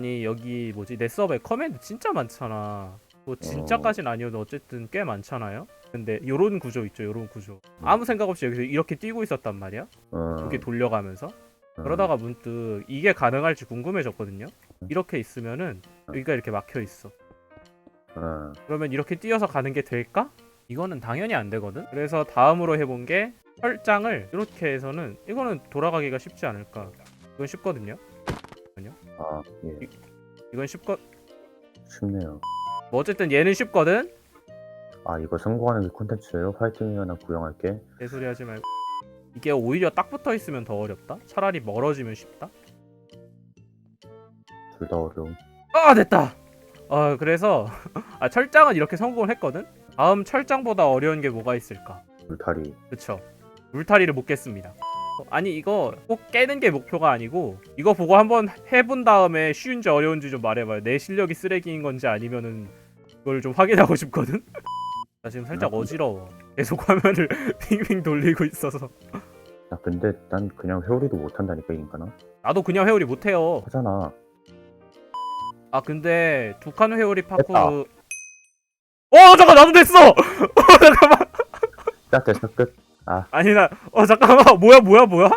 아니 여기 뭐지 내 서버에 커맨드 진짜 많잖아. 뭐 진짜까진 아니어도 어쨌든 꽤 많잖아요. 근데 요런 구조 있죠, 요런 구조. 아무 생각 없이 여기서 이렇게 뛰고 있었단 말이야. 어, 이렇게 돌려가면서. 어, 그러다가 문득 이게 가능할지 궁금해졌거든요. 이렇게 있으면은 여기가 이렇게 막혀 있어. 어, 그러면 이렇게 뛰어서 가는 게 될까? 이거는 당연히 안 되거든. 그래서 다음으로 해본 게 철장을 이렇게 해서는 이거는 돌아가기가 쉽지 않을까. 이건 쉽거든요. 아, 예, 이건 쉽거. 쉽네요. 뭐 어쨌든 얘는 쉽거든. 아, 이거 성공하는 게 콘텐츠예요? 화이팅이나 구경할게. 개소리 하지 말고. 이게 오히려 딱 붙어 있으면 더 어렵다. 차라리 멀어지면 쉽다. 둘 다 어려움. 아 됐다. 어 그래서 아 철장은 이렇게 성공을 했거든. 다음 철장보다 어려운 게 뭐가 있을까? 울타리. 그쵸. 울타리를 못 깼습니다. 어, 아니 이거 꼭 깨는 게 목표가 아니고 이거 보고 한번 해본 다음에 쉬운지 어려운지 좀 말해봐요. 내 실력이 쓰레기인 건지 아니면은 그걸 좀 확인하고 싶거든. 나 지금 살짝 어지러워. 계속 화면을 핑핑 돌리고 있어서. 야, 근데 난 그냥 회오리도 못한다니까, 이 인간아. 나도 그냥 회오리 못해요. 하잖아. 아 근데 두칸 회오리 파쿠르. 됐다. 어 잠깐 나도 됐어. 어 잠깐만. 야, 됐어, 끝. 아, 아니 나 어 잠깐만 뭐야 뭐야 뭐야?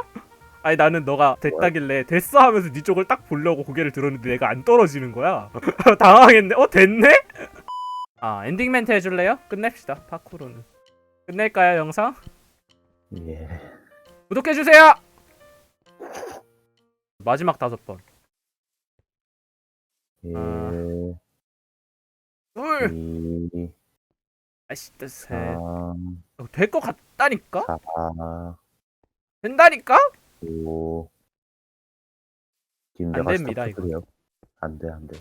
아니 나는 너가 됐다길래 됐어 하면서 네 쪽을 딱 보려고 고개를 들었는데 내가 안 떨어지는 거야. 당황했네. 어 됐네? 아 엔딩 멘트 해줄래요? 끝냅시다 파쿠르는. 끝낼까요 영상? 예. 구독해 주세요. 마지막 다섯 번. 예. 아. 둘. 이, 아씨 또 셋. 삼, 될것 같다니까? 사, 된다니까? 오. 지금 안 내가 됩니다, 스탑 그래요. 안 돼, 안 돼.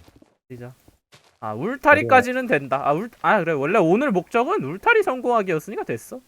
시작. 아 울타리까지는 된다. 아 울, 아 그래 원래 오늘 목적은 울타리 성공하기였으니까 됐어.